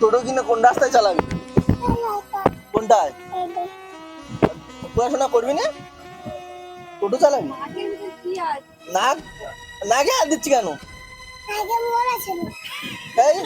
টোটো কিনে কোন রাস্তায় চালাবি? কোনটায়? পড়াশোনা করবি না? টোটো চালাবি? না না আর দিচ্ছি কেন? এই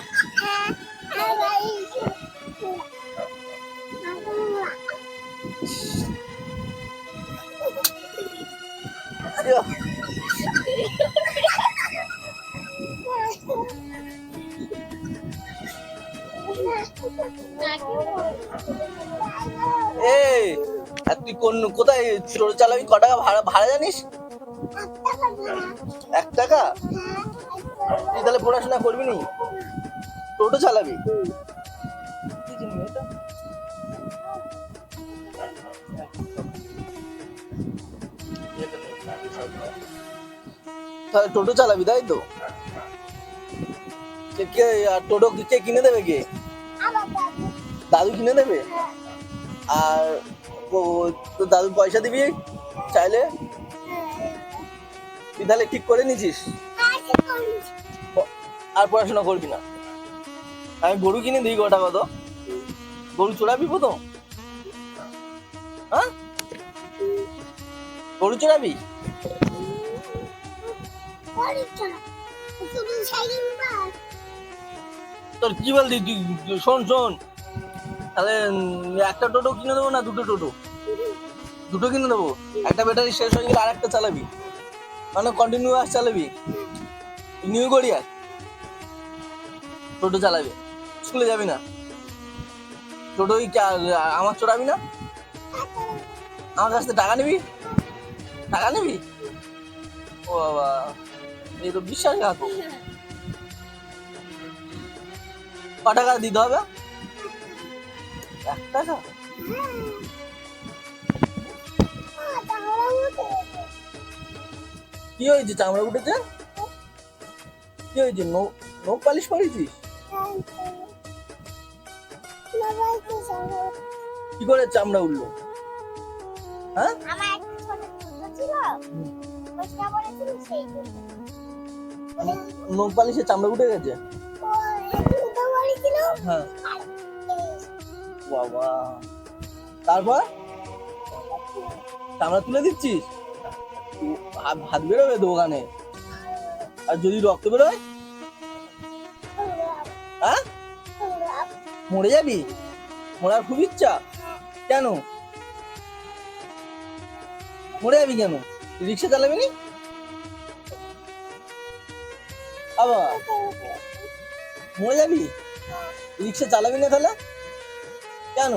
এই তুই কোন, কোথায়? টোটো চালাবি? ক টাকা ভাড়া ভাড়া জানিস? এক টাকা? তুই তাহলে পড়াশোনা করবি নি? টোটো চালাবি? তাহলে টোটো চালাবি, তাই তো? কে, আর টোটো কে কিনে দেবে কে? দাদু কিনে দেবে আর তো দাদু পয়সা দিবি চাইলে? তুই তাহলে ঠিক করে নিছিস আর পড়াশোনা করবি না। আমি গরু কিনে দিই কটা কত? গরু চড়াবি তো হ্যাঁ? গরু চড়াবি? তোর কি বলতি তুই, শোন শোন। তাহলে একটা টোটো কিনে দেবো না দুটো টোটো? দুটো কিনে দেবো? একটা ব্যাটারি শেষ হয়ে গেলে আর একটা চালাবি। মানে কন্টিনিউয়াস চালাবি। নিউ গড়িয়া টোটো চালাবি। স্কুলে যাবি না? টোটোই আমার চড়াবি না? আমার কাছ থেকে টাকা নিবি? টাকা নিবি? ও বাবা এই তো বিশ্বাসঘাত ক টাকা দিতে হবে? টাকা কি হয়েছে? চামড়া উঠেছে? কি হয়েছে? নো- নখ পালিশ করেছিস? কি করে চামড়া উঠল? হ্যাঁ? নখ পালিশে চামড়া উঠে গেছে? হ্যাঁ। বাবা। তারপর? চামড়া তুলে দিচ্ছিস? হাত বেরোবে দোকানে। আর যদি রক্ত বেরোয়? হ্যাঁ? মরে যাবি? মরার খুব ইচ্ছা। কেন? মরে যাবি কেন? রিক্সা চালাবি নি? আবার মরে যাবি? রিক্সা চালাবি না তাহলে? কেন